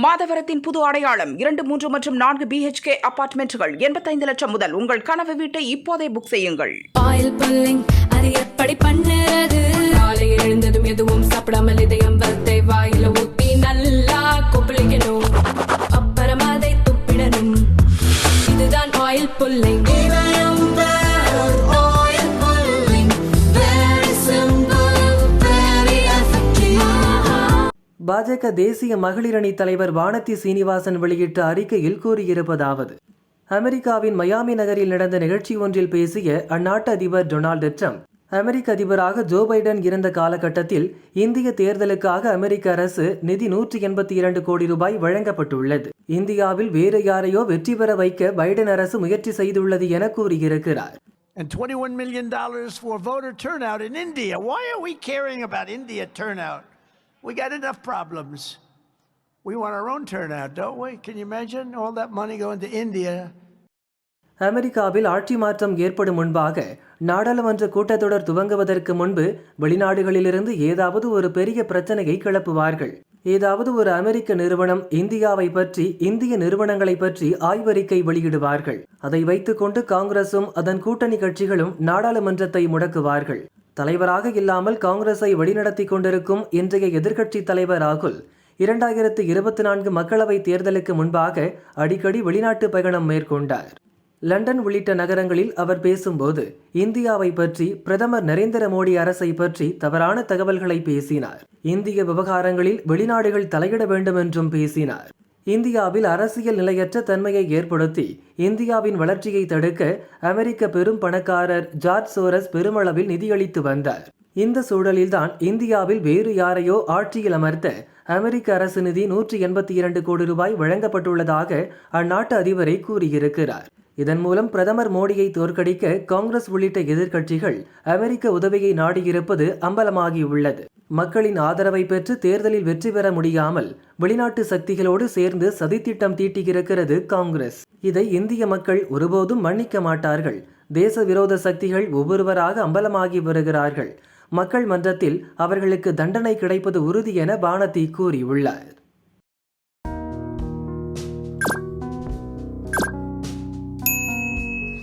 மாதவரத்தின் புது அடையாளம் இரண்டு மூன்று மற்றும் நான்கு பிஹெச்கே அபார்ட்மெண்ட்டுகள் எண்பத்தைந்து லட்சம் முதல் உங்கள் கனவு வீட்டை இப்போதே புக் செய்யுங்கள். ஆயில் புல்லிங் அது எப்படி பண்ணுறது. காலையில் எழுந்ததும் எதுவும் சாப்பிடாமல் இதயம் வரத்தை வாயில ஊத்தி நல்லா கொப்பளிக்கணும். அப்புறம் அதை துப்பிடணும். இதுதான் ஆயில் புல்லிங். பாஜக தேசிய மகளிர் அணி தலைவர் வானதி சீனிவாசன் வெளியிட்ட அறிக்கையில் கூறியிருப்பதாவது அமெரிக்காவின் மயாமி நகரில் நடந்த நிகழ்ச்சி ஒன்றில் பேசிய அந்நாட்டு அதிபர் டொனால்டு ட்ரம்ப் அமெரிக்க அதிபராக ஜோ பைடன் இருந்த காலகட்டத்தில் இந்திய தேர்தலுக்காக அமெரிக்க அரசு நிதி நூற்றி எண்பத்தி இரண்டு கோடி ரூபாய் வழங்கப்பட்டுள்ளது இந்தியாவில் வேறு யாரையோ வெற்றி பெற வைக்க பைடன் அரசு முயற்சி செய்துள்ளது என கூறியிருக்கிறார் and $21 million for voter turnout in India. Why are we caring about India turnout? We got enough problems. We want our own turnout, don't we? Can you imagine all that money going to India? அமெரிக்காவில் ஆட்சி மாற்றம் ஏற்படும் முன்பாக நாடாளுமன்ற கூட்டத்தொடர் துவங்குவதற்கு முன்பு வெளிநாடுகளிலிருந்து ஏதாவது ஒரு பெரிய பிரச்சனையை கிளப்புவார்கள் ஏதாவது ஒரு அமெரிக்க நிறுவனம் இந்தியாவை பற்றி இந்திய நிறுவனங்களை பற்றி ஆய்வறிக்கை வெளியிடுவார்கள் அதை வைத்துக்கொண்டு காங்கிரசும் அதன் கூட்டணி கட்சிகளும் நாடாளுமன்றத்தை முடக்குவார்கள் தலைவராக இல்லாமல் காங்கிரஸை வழிநடத்தி கொண்டிருக்கும் இன்றைய எதிர்க்கட்சி தலைவர் ராகுல் இரண்டாயிரத்து இருபத்தி நான்கு மக்களவைத் தேர்தலுக்கு முன்பாக அடிக்கடி வெளிநாட்டு பயணம் மேற்கொண்டார். லண்டன் உள்ளிட்ட நகரங்களில் அவர் பேசும்போது இந்தியாவை பற்றி பிரதமர் நரேந்திர மோடி அரசை பற்றி தவறான தகவல்களை பேசினார். இந்திய விவகாரங்களில் வெளிநாடுகள் தலையிட வேண்டும் என்றும் பேசினார். இந்தியாவில் அரசியல் நிலையற்ற தன்மையை ஏற்படுத்தி இந்தியாவின் வளர்ச்சியை தடுக்க அமெரிக்க பெரும் பணக்காரர் ஜார்ஜ் சோரஸ் பெருமளவில் நிதியளித்து வந்தார். இந்த சூழலில்தான் இந்தியாவில் வேறு யாரையோ ஆட்சியில் அமர்த்த அமெரிக்க அரசு நிதி நூற்றி எண்பத்தி இரண்டு கோடி ரூபாய் வழங்கப்பட்டுள்ளதாக அந்நாட்டு அதிபரை கூறியிருக்கிறார். இதன் மூலம் பிரதமர் மோடியை தோற்கடிக்க காங்கிரஸ் உள்ளிட்ட எதிர்க்கட்சிகள் அமெரிக்க உதவியை நாடியிருப்பது அம்பலமாகியுள்ளது. மக்களின் ஆதரவை பெற்று தேர்தலில் வெற்றி பெற முடியாமல் வெளிநாட்டு சக்திகளோடு சேர்ந்து சதித்திட்டம் தீட்டியிருக்கிறது காங்கிரஸ். இதை இந்திய மக்கள் ஒருபோதும் மன்னிக்க மாட்டார்கள். தேச விரோத சக்திகள் ஒவ்வொருவராக அம்பலமாகி வருகிறார்கள். மக்கள் மன்றத்தில் அவர்களுக்கு தண்டனை கிடைப்பது உறுதி என பானதி கூறியுள்ளார்.